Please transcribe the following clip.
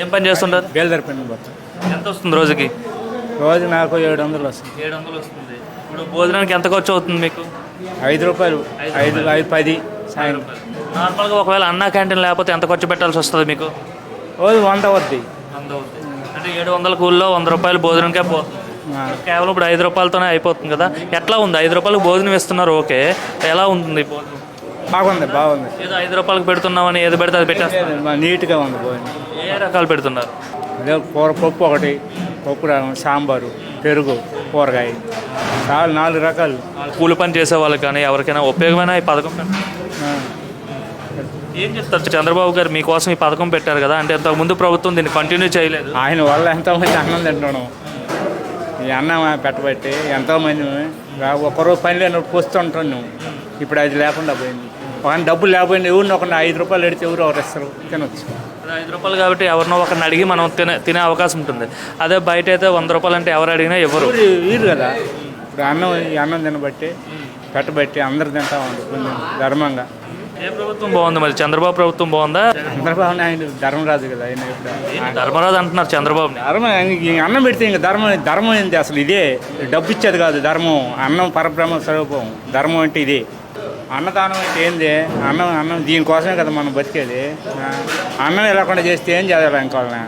ఏం పని చేస్తుంటారు? బేల్దారి పని ఎంత వస్తుంది రోజుకి? రోజు నాకు ఏడు వందలు వస్తుంది ఏడు వందలు వస్తుంది. ఇప్పుడు భోజనానికి ఎంత ఖర్చు అవుతుంది మీకు? ఐదు రూపాయలు. ఐదు ఐదు పది సాయంత్రం. నార్మల్గా ఒకవేళ అన్నా క్యాంటీన్ లేకపోతే ఎంత ఖర్చు పెట్టాల్సి వస్తుంది మీకు? రోజు వంద వద్ది వంద అవుతుంది అంటే ఏడు వందల కూల్లో వంద రూపాయలు భోజనంకే పోతుంది. కేవలం ఇప్పుడు ఐదు రూపాయలతోనే అయిపోతుంది కదా? ఎట్లా ఉంది? ఐదు రూపాయలకు భోజనం ఇస్తున్నారు ఓకే. ఎలా ఉంటుంది భోజనం? బాగుంది బాగుంది. ఏదో ఐదు రూపాయలకు పెడుతున్నామని ఏది పెడితే అది పెట్టేస్తారు మా నీట్గా ఉంది భోజనం. ఏ రకాలు పెడుతున్నారు? అదే కూర పప్పు ఒకటి పప్పు సాంబారు పెరుగు కూరగాయ. చాలా నాలుగు రకాలు. కూలి పని చేసే వాళ్ళకి కానీ ఎవరికైనా ఉపయోగమైన ఈ పథకం. ఏం చెప్తారు? చంద్రబాబు గారు మీకోసం ఈ పథకం పెట్టారు కదా అంటే ఇంతకు ముందు ప్రభుత్వం దీన్ని కంటిన్యూ చేయలేదు. ఆయన వల్ల ఎంతోమంది అన్నం తింటున్నాం ఈ అన్నం పెట్టబట్టి ఎంతోమంది ఒక్కరోజు పని లేనప్పుడు పోస్తుంటున్నాం ఇప్పుడు అది లేకుండా పోయింది. ఒక డబ్బులు లేకపోయింది ఎవరిని ఒక ఐదు రూపాయలు ఎడితే ఎవరు ఒకరు ఇస్తారు తినొచ్చు. అది ఐదు రూపాయలు కాబట్టి ఎవరినో ఒకరిని అడిగి మనం తినే తినే అవకాశం ఉంటుంది. అదే బయట అయితే వంద రూపాయలు అంటే ఎవరు అడిగినా ఎవరు. ఎవరు వీరు కదా. ఇప్పుడు అన్నం ఈ అన్నం తినబట్టి పెట్టబట్టి అందరు తింటా ఉంది కొంచెం ధర్మంగా. ఏ ప్రభుత్వం బాగుంది మరి? చంద్రబాబు ప్రభుత్వం బాగుందా? చంద్రబాబు నాయుడు ధర్మరాజు కదా ఆయన ధర్మరాజు అంటున్నారు చంద్రబాబుని? ధర్మం అన్నం పెడితే ఇంకా ధర్మం ధర్మం ఏంటి అసలు ఇదే? డబ్బు ఇచ్చేది కాదు ధర్మం అన్నం పరబ్రహ్మ స్వరూపం. ధర్మం అంటే ఇదే. అన్నదానం అంటే ఏంది? అన్నం అన్నం దీనికోసమే కదా మనం బతికేది. అన్నం లేకుండా చేస్తే ఏం చేయాలి ఇంకోళ్ళని?